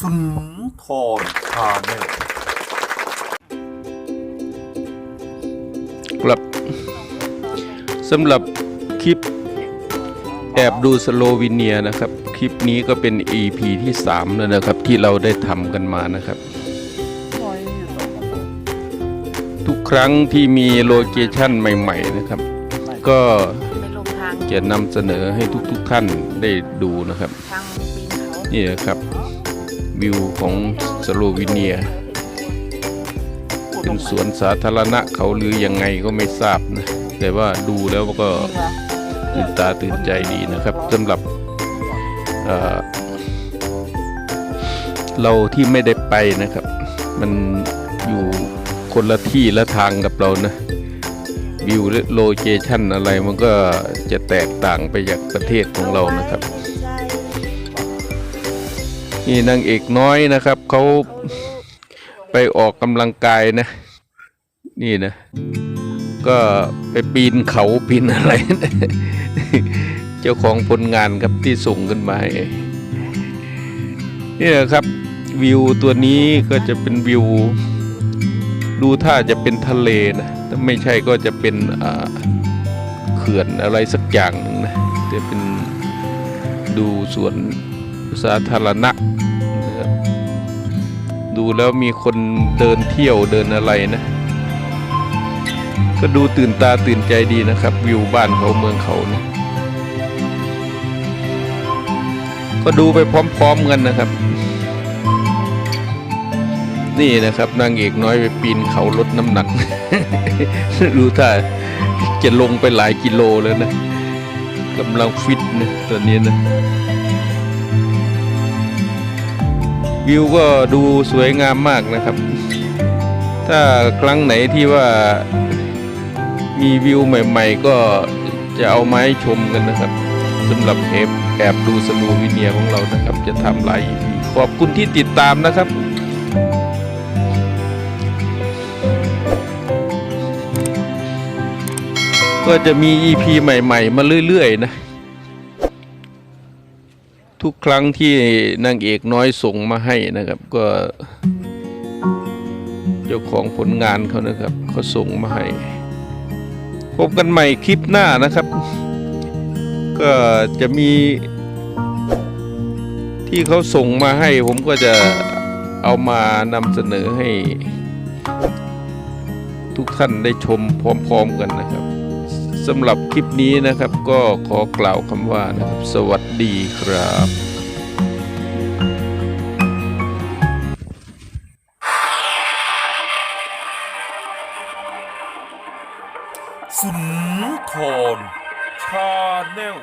สุนทรชาแนลครับสำหรับคลิปแอบดูสโลวีเนียนะครับ คลิปนี้ก็เป็น EP ที่ 3 แล้วนะครับ ที่เราได้ทำกันมานะครับ ทุกครั้งที่มีโลเคชันใหม่ ๆ นะครับ ก็จะนำเสนอให้ทุกๆทท่านได้ดูนะครับ นี่นะครับ วิวของสโลวีเนีย เป็นสวนสาธารณะเขาหรือยังไงก็ไม่ทราบนะ แต่ว่าดูแล้วก็ตื่นตาตื่นใจดีนะครับสำหรับเราที่ไม่ได้ไปนะครับ มันอยู่คนละที่ละทางกับเรานะวิวโลเคชั่นอะไรมันก็จะแตกต่างไปจากประเทศของเรานะครับ นี่นางเอกน้อยนะครับ เขาไปออกกำลังกายนะ นี่นะ ก็ไปปีนเขาปีนอะไร เจ้าของผลงานครับที่ส่งกันมาให้นี่นะครับวิวตัวนี้ก็จะเป็นวิว ดูท่าจะเป็นทะเลนะถ้าไม่ใช่ก็จะเป็นอ่าเขื่อนอะไรสักอย่างนะจะเป็นดูสวน สาธารณะนะดูแล้วมีคนเดินเที่ยวเดินอะไรนะ ก็ดูตื่นตาตื่นใจดีนะครับ วิวบ้านเขาเมืองเขาเนี่ยก็ดูไปพร้อมๆกันนะครับ นี่นะครับนางเอกน้อยไปปีนเขาลดน้ำหนัก ดูถ้าจะลงไปหลายกิโลแล้วนะกำลังฟิตนะตอนนี้นะ วิวก็ดูสวยงามมากนะครับ ถ้าครั้งไหนที่ว่ามีวิวใหม่ ๆ ก็จะเอามาให้ชมกันนะครับสำหรับแอบแอบดูสโลวีเนียของเรานะครับ จะทำหลายขอบคุณที่ติดตามนะครับก็จะมี EP ใหม่ ๆ มาเรื่อย ๆ นะ ทุกครั้งที่นางเอกน้อยส่งมาให้นะครับ ก็เจ้าของผลงานเขานะครับเขาส่งมาให้พบกันใหม่คลิปหน้านะครับ ก็จะมีที่เขาส่งมาให้ผมก็จะเอามานำเสนอให้ ทุกท่านได้ชมพร้อมๆกันนะครับ สำหรับคลิปนี้นะครับก็ขอกล่าวคำว่านะครับ สวัสดีครับสุนทรชาแนล